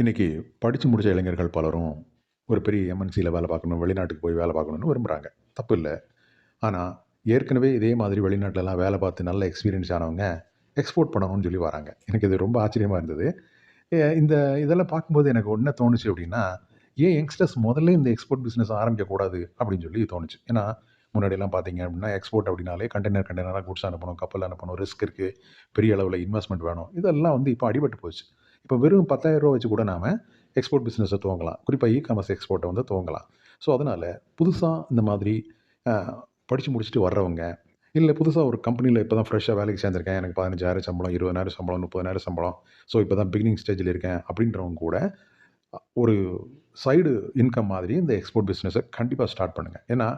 இன்றைக்கி படித்து முடித்த இளைஞர்கள் பலரும் ஒரு பெரிய எம்என்சியில் வேலை பார்க்கணும் வெளிநாட்டுக்கு போய் வேலை பார்க்கணுன்னு விரும்புகிறாங்க தப்பு இல்லை. ஆனால் ஏற்கனவே இதே மாதிரி வெளிநாட்டிலலாம் வேலை பார்த்து நல்ல எக்ஸ்பீரியன்ஸ் ஆனவங்க எக்ஸ்போர்ட் பண்ணணும்னு சொல்லி வராங்க. எனக்கு இது ரொம்ப ஆச்சரியமாக இருந்தது. இந்த இதெல்லாம் பார்க்கும்போது எனக்கு ஒன்றே தோணுச்சு அப்படின்னா ஏன் யங்ஸ்டர்ஸ் முதல்ல இந்த எக்ஸ்போர்ட் பிஸ்னஸ் ஆரம்பிக்கக்கூடாது அப்படின்னு சொல்லி தோணுச்சு. ஏன்னா முன்னாடியெல்லாம் பார்த்தீங்க அப்படின்னா எக்ஸ்போர்ட் அப்படின்னாலே கண்டெய்னர் கண்டெய்னராக குட்ஸ் அனுப்பணும் கப்பல் அனுப்பணும் ரிஸ்க் இருக்குது பெரிய அளவில் இன்வெஸ்ட்மெண்ட் வேணும். இதெல்லாம் வந்து இப்போ அடிபட்டு போச்சு. இப்போ வெறும் 10000 ரூபா வச்சு கூட நாம எக்ஸ்போர்ட் பிஸ்னஸை துவங்கலாம். குறிப்பாக இ காமர்ஸ் எக்ஸ்போர்ட்டை வந்து துவங்கலாம். ஸோ அதனால் புதுசாக இந்த மாதிரி படித்து முடிச்சுட்டு வர்றவங்க இல்லை புதுசாக ஒரு கம்பெனியில் இப்போ தான் ஃப்ரெஷ்ஷாக வேலைக்கு சேர்ந்துருக்கேன். எனக்கு பதினஞ்சாயிரம் சம்பளம் இருபதாயிரம் சம்பளம் முப்பதாயிரம் சம்பளம். ஸோ இப்போ தான் பிகினிங் ஸ்டேஜில் இருக்கேன் அப்படின்றவங்க கூட ஒரு சைடு இன்கம் மாதிரி இந்த எக்ஸ்போர்ட் பிஸ்னஸை கண்டிப்பாக ஸ்டார்ட் பண்ணுங்கள் ஏன்னா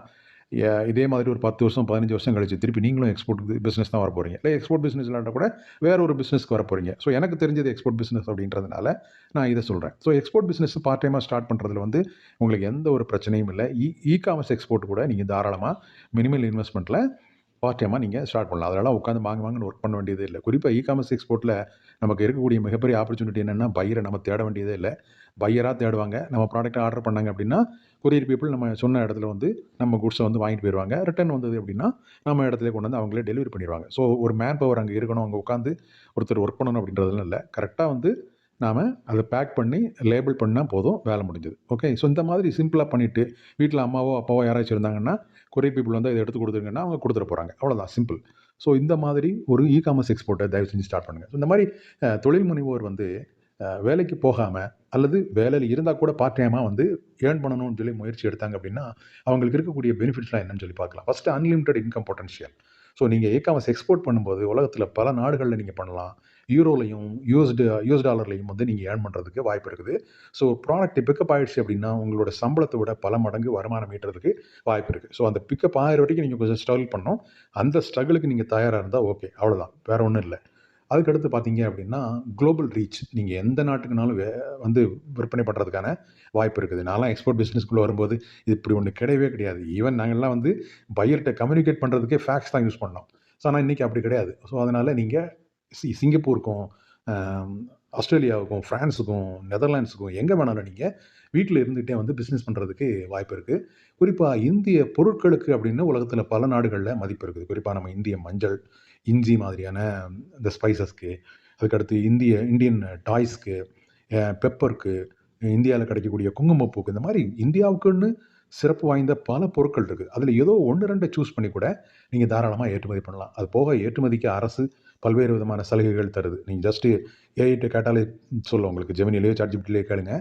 இதே மாதிரி ஒரு பத்து வருஷம் பதினஞ்சு வருஷம் கழிச்சு திருப்பி நீங்களும் எக்ஸ்போர்ட் பிஸ்னஸ் தான் வர போகிறீங்க இல்லை எக்ஸ்போர்ட் பிஸ்னஸ் இல்லாட்டா கூட வேற ஒரு பிஸ்னஸ்க்கு வர போகிறீங்க ஸோ எனக்கு தெரிஞ்சது எக்ஸ்போர்ட் பிஸ்னஸ் அப்படின்றதுனால நான் இதை சொல்கிறேன் ஸோ எக்ஸ்போர்ட் பிஸ்னஸ் பார்ட் டைமாக ஸ்டார்ட் பண்ணுறதுல வந்து உங்களுக்கு எந்த ஒரு பிரச்சனையும் இல்லை. இ இ காமர்ஸ் எக்ஸ்போர்ட் கூட நீங்கள் தாராளமாக மினிமல் இன்வெஸ்ட்மெண்ட்டில் பார்ட் டைமாக நீங்கள் ஸ்டார்ட் பண்ணலாம். அதெல்லாம் உட்காந்து வாங்க வாங்கன்னு ஒர்க் பண்ண வேண்டியதே இல்லை. குறிப்பாக இ காமர்ஸ் எக்ஸ்போர்ட்டில் நமக்கு இருக்கக்கூடிய மிகப்பெரிய ஆப்பர்ச்சுனிட்டி என்னென்னா பையரை நம்ம தேட வேண்டியதே இல்லை. பையராக தேடுவாங்க. நம்ம ப்ராடக்ட்டை ஆர்டர் பண்ணாங்க அப்படின்னா கொரியர் பீப்புள் நம்ம சொன்ன இடத்துல வந்து நம்ம குட்ஸை வந்து வாங்கிட்டு போயிடுவாங்க ரிட்டர்ன் வந்தது அப்படின்னா நம்ம இடத்துல கொண்டு வந்து அவங்களே டெலிவரி பண்ணிடுவாங்க. ஸோ ஒரு மேன் பவர் அங்கே இருக்கணும். அங்கே உட்காந்து ஒருத்தர் ஒர்க் பண்ணணும் அப்படின்றதுலாம் இல்லை. கரெக்டாக வந்து நாம் அதை பேக் பண்ணி லேபிள் பண்ணால் போதும் வேலை முடிஞ்சது. ஓகே ஸோ இந்த மாதிரி சிம்பிளாக பண்ணிவிட்டு வீட்டில் அம்மாவோ அப்பாவோ யாராச்சும் இருந்தாங்கன்னா குறை பீப்புள் வந்து இதை எடுத்து கொடுத்துருங்கன்னா அவங்க கொடுத்துட்டு போகிறாங்க அவ்வளோதான் சிம்பிள் ஸோ இந்த மாதிரி ஒரு இ காமர்ஸ் எக்ஸ்போர்ட்டை தயவு செஞ்சு ஸ்டார்ட் பண்ணுங்கள் இந்த மாதிரி தொழில் முனைவோர் வந்து வேலைக்கு போகாமல் அல்லது வேலையில் இருந்தால் கூட பார்ட் டைமாக வந்து ஏர்ன் பண்ணணும்னு சொல்லி முயற்சி எடுத்தாங்க அப்படின்னா அவங்களுக்கு இருக்கக்கூடிய பெனிஃபிட்ஸ்லாம் என்னன்னு சொல்லி பார்க்கலாம். First unlimited income potential so நீங்கள் இ காமர்ஸ் எக்ஸ்போர்ட் பண்ணும்போது உலகத்தில் பல நாடுகளில் நீங்கள் பண்ணலாம். யூரோலையும் யூஎஸ்டு யூஎஸ் டாலர்லையும் வந்து நீங்கள் ஏர்ன் பண்ணுறதுக்கு வாய்ப்பு இருக்குது. ஸோ ப்ராடக்ட் பிக்கப் ஆகிடுச்சு அப்படின்னா உங்களோட சம்பளத்தை விட பல மடங்கு வருமானம் ஈட்டுறதுக்கு வாய்ப்பு இருக்குது ஸோ அந்த பிக்கப் ஆகிற வரைக்கும் நீங்கள் கொஞ்சம் ஸ்ட்ரகிள் பண்ணோம் அந்த ஸ்ட்ரகிளுக்கு நீங்கள் தயாராக இருந்தால் ஓகே அவ்வளோதான் வேறு ஒன்றும் இல்லை. அதுக்கடுத்து பார்த்தீங்க அப்படின்னா குளோபல் ரீச் நீங்கள் எந்த நாட்டுக்குனாலும் வே வந்து விற்பனை பண்ணுறதுக்கான வாய்ப்பு இருக்குது. நான்லாம் எக்ஸ்போர்ட் பிஸ்னஸ்க்குள்ளே வரும்போது இது இப்படி ஒன்று கிடையவே கிடையாது. ஈவன் நாங்கள்லாம் வந்து பையர்கிட்ட கம்யூனிகேட் பண்ணுறதுக்கே ஃபேக்ஸ் தான் யூஸ் பண்ணோம். ஸோ ஆனால் இன்றைக்கி அப்படி கிடையாது. ஸோ அதனால் நீங்கள் சி சிங்கப்பூருக்கும் ஆஸ்திரேலியாவுக்கும் ஃப்ரான்ஸுக்கும் நெதர்லாண்ட்ஸுக்கும் எங்கே வேணாலும் நீங்கள் வீட்டில் இருந்துகிட்டே வந்து பிஸ்னஸ் பண்ணுறதுக்கு வாய்ப்பு இருக்குது குறிப்பாக இந்திய பொருட்களுக்கு அப்படின்னு உலகத்தில் பல நாடுகளில் மதிப்பு இருக்குது. குறிப்பாக நம்ம இந்திய மஞ்சள் இஞ்சி மாதிரியான இந்த ஸ்பைசஸ்க்கு அதுக்கடுத்து இந்திய இந்தியன் டாய்ஸ்க்கு பெப்பருக்கு இந்தியாவில் கிடைக்கக்கூடிய குங்குமப்பூக்கு இந்த மாதிரி இந்தியாவுக்குன்னு சிறப்பு வாய்ந்த பல பொருட்கள் இருக்குது அதில் ஏதோ ஒன்று ரெண்டை சூஸ் பண்ணி கூட நீங்கள் தாராளமாக ஏற்றுமதி பண்ணலாம். அது போக ஏற்றுமதிக்கு அரசு பல்வேறு விதமான சலுகைகள் தருது. நீங்கள் ஜஸ்ட்டு ஏஐட்டு கேட்டாலே சொல்லும் உங்களுக்கு. ஜெமினிலேயோ சாட்ஜிபிட்டிலேயோ கேளுங்க.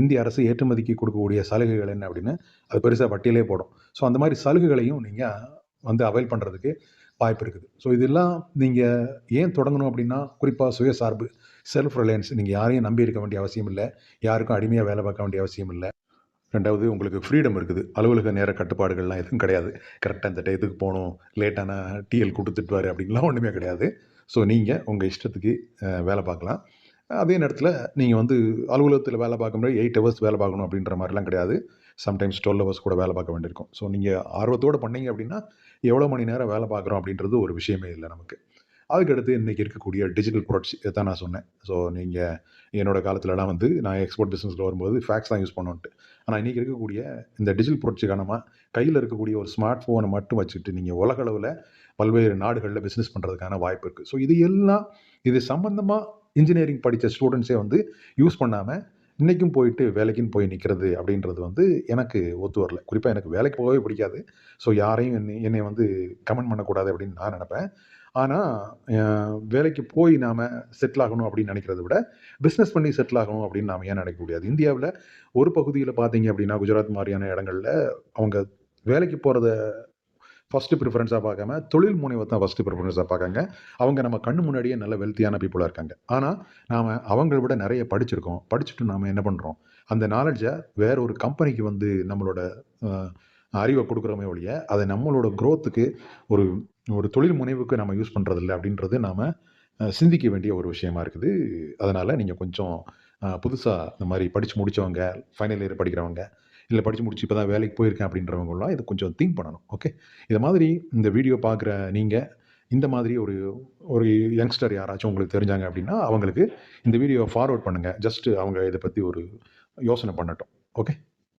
இந்திய அரசு ஏற்றுமதிக்கு கொடுக்கக்கூடிய சலுகைகள் என்ன அப்படின்னு அது பெருசாக பட்டியலே போடும். ஸோ அந்த மாதிரி சலுகைகளையும் நீங்கள் வந்து அவைல் பண்ணுறதுக்கு வாய்ப்பு இருக்குது. ஸோ இதெல்லாம் நீங்கள் ஏன் தொடங்கணும் அப்படின்னா குறிப்பாக சுயசார்பு செல்ஃப் ரிலையன்ஸ் நீங்கள் யாரையும் நம்பி இருக்க வேண்டிய அவசியம் இல்லை. யாருக்கும் அடிமையாக வேலை பார்க்க வேண்டிய அவசியம் இல்லை. ரெண்டாவது உங்களுக்கு ஃப்ரீடம் இருக்குது. அலுவலக நேர கட்டுப்பாடுகள்லாம் எதுவும் கிடையாது. கரெக்டாக இந்த டயத்துக்கு போகணும். லேட்டான டிஎல் கொடுத்துட்டுவார் அப்படின்லாம் ஒன்றுமே கிடையாது. ஸோ நீங்கள் உங்கள் இஷ்டத்துக்கு வேலை பார்க்கலாம். அதே நேரத்தில் நீங்கள் வந்து அலுவலகத்தில் வேலை பார்க்கும்போது எயிட் ஹவர்ஸ் வேலை பார்க்கணும் அப்படின்ற மாதிரிலாம் கிடையாது. சம்டைம்ஸ் டுவெல் ஹவர்ஸ் கூட வேலை பார்க்க வேண்டியிருக்கும். ஸோ நீங்கள் ஆர்வத்தோடு பண்ணீங்க அப்படின்னா எவ்வளோ மணி நேரம் வேலை பார்க்குறோம் அப்படின்றது ஒரு விஷயமே இல்லை நமக்கு. அதுக்கடுத்து இன்றைக்கி இருக்கக்கூடிய டிஜிட்டல் ப்ராடக்ட்ஸ் இதை தான் நான் சொன்னேன். ஸோ நீங்கள் என்னோட காலத்துலலாம் வந்து நான் எக்ஸ்போர்ட் பிஸ்னஸில் வரும்போது ஃபேக்ஸ் தான் யூஸ் பண்ணுன்ட்டு ஆனால் இன்றைக்கி இருக்கக்கூடிய இந்த டிஜிட்டல் ப்ராடக்ட்ஸ் காரணமாக கையில் இருக்கக்கூடிய ஒரு ஸ்மார்ட் ஃபோனை மட்டும் வச்சுட்டு நீங்கள் உலக அளவில் பல்வேறு நாடுகளில் பிஸ்னஸ் பண்ணுறதுக்கான வாய்ப்பு இருக்குது ஸோ இது எல்லாம் இது சம்மந்தமாக இன்ஜினியரிங் படித்த ஸ்டூடெண்ட்ஸே வந்து யூஸ் பண்ணாமல் இன்றைக்கும் போயிட்டு வேலைக்குன்னு போய் நிற்கிறது அப்படின்றது வந்து எனக்கு ஒத்து வரல. குறிப்பாக எனக்கு வேலைக்கு போகவே பிடிக்காது. ஸோ யாரையும் என்னை என்னை வந்து கமெண்ட் பண்ணக்கூடாது அப்படின்னு நான் நினப்பேன். ஆனால் வேலைக்கு போய் நாம் செட்டில் ஆகணும் அப்படின்னு நினைக்கிறத விட பிஸ்னஸ் பண்ணி செட்டில் ஆகணும் அப்படின்னு நாம் ஏன் நினைக்க முடியாது? இந்தியாவில் ஒரு பகுதியில் பார்த்தீங்க அப்படின்னா குஜராத் மாதிரியான இடங்களில் அவங்க வேலைக்கு போகிறத ஃபஸ்ட்டு ப்ரிஃபரன்ஸாக பார்க்காம தொழில் முனைவை தான் ஃபஸ்ட்டு ப்ரிஃபரன்ஸாக பார்க்காங்க. அவங்க நம்ம கண்ணு முன்னாடியே நல்ல வெல்த்தியான பீப்புளாக இருக்காங்க. ஆனால் நாம் அவங்கள விட நிறைய படிச்சிருக்கோம். படிச்சுட்டு நாம் என்ன பண்ணுறோம் அந்த நாலேஜை வேற ஒரு கம்பெனிக்கு வந்து நம்மளோட அறிவை கொடுக்குறோமே ஒழிய அதை நம்மளோட க்ரோத்துக்கு ஒரு ஒரு தொழில் முனைவுக்கு நம்ம யூஸ் பண்ணுறதில்ல அப்படின்றது நாம் சிந்திக்க வேண்டிய ஒரு விஷயமா இருக்குது. அதனால் நீங்கள் கொஞ்சம் புதுசாக இந்த மாதிரி படித்து முடித்தவங்க ஃபைனல் இயர் படிக்கிறவங்க இல்லை படித்து முடிச்சு இப்போ தான் வேலைக்கு போயிருக்கேன் அப்படின்றவங்களாம் இதை கொஞ்சம் திங்க் பண்ணணும் ஓகே இது மாதிரி இந்த வீடியோ பார்க்குற நீங்கள் இந்த மாதிரி ஒரு ஒரு யங்ஸ்டர் யாராச்சும் உங்களுக்கு தெரிஞ்சாங்க அப்படின்னா அவங்களுக்கு இந்த வீடியோவை ஃபார்வர்ட் பண்ணுங்கள் ஜஸ்ட்டு அவங்க இதை பற்றி ஒரு யோசனை பண்ணட்டும் ஓகே